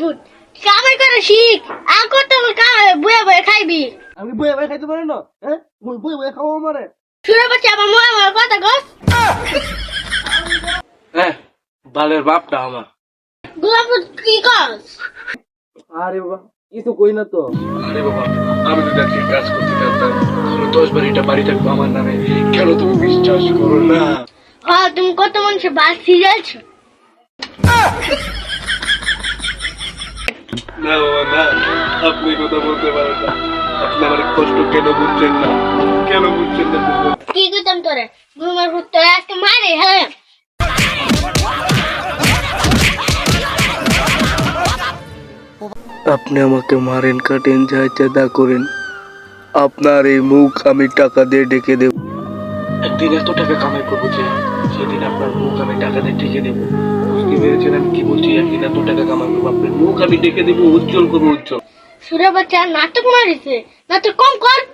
Foot. কামাই করে শিখ। আর কত কামাই বয়ে বয়ে খাইবি। আমি বইয়ে বইয়ে খাইতে পারি না হ্যাঁ? মুই বইয়ে বইয়ে খাওয়া আমারে শুনে পাচ্ছি আমার মোয়া আমার কথা গস হ্যাঁ বালের বাপটা আমার। গোলাপ কি কস? আরে বাবা কিছু কই না তো। আরে বাবা আমি যদি আজকে কাজ করতে পারতাম তাহলে দশ বাড়িটা বাড়ি থাকব আমার নামে। কেন তুমি বিশ্বাস করো না? হ্যাঁ তুমি কত মানুষের বাস সিরিয়ালছো না বাবা না। আপনি কথা বলতে পারেন না। আপনি আমার কষ্ট কেন বুঝছেন না? কেন বুঝছেন না কি করতাম তোরে? গোলাপ ফুট তোরে আজকে মারে হ্যাঁ। আপনি আমাকে মারেন কাটেন যা ইচ্ছা করেন। আপনার এই মুখ আমি টাকা দিয়ে ডেকে দেব। একদিন এত টাকা কামাই করব যে, সেদিন আপনার মুখ আমি টাকা দিয়ে ঢেকে দেবো বুঝতে পেরেছেন আমি কি বলছি? একদিন এত টাকা কামাই করব, আপনার মুখ আমি ডেকে দেবো, উজ্জ্বল করব, উজ্জ্বল। সুরে বাচ্চা, নাটক মারিছে। নাটক কম কর।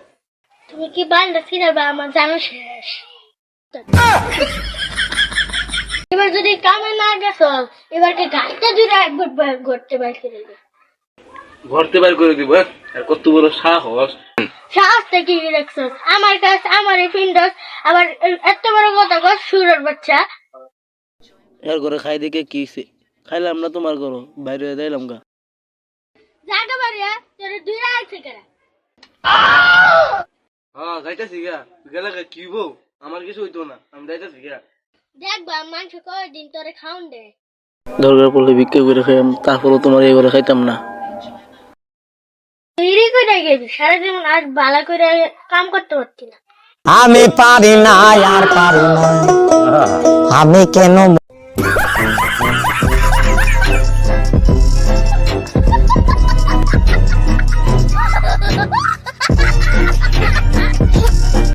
তুমি কি বালটা ফিরাবে? আমার জানো শেষ। এবার যদি কামে না গেছ, এবার কি গাছটা জুড়ে একবার বার- করতে পারছি ঘরতে বার করে দিব হ্যাঁ? আর কত বড় সাহস। সাহসটা কি রাখছো আমার কাছে আমার এই ফিন্ডস আবার এত বড় কথা গো সুরের বাচ্চা। এর ঘরে খাই দেখে কি? খাইলাম না তোমার ঘর বাইরে যাইলাম গা। জাগা বাড়িয়া তোর দুই রাখছে কেনা হ্যাঁ যাইতাছি গা। গেলে গা কি বউ? আমার কিছু হইতো না আমি যাইতাছি গা। দেখবা মাংস কয়দিন তোরে খাওন দে। দরকার পড়লে ভিক্ষা করে খাইম তারপরও তোমার এই ঘরে খাইতাম না। করে গেবি সারাদিন আর বালা করে কাম করতে পারতি না। আমি পারি না আর পারি না আমি কেন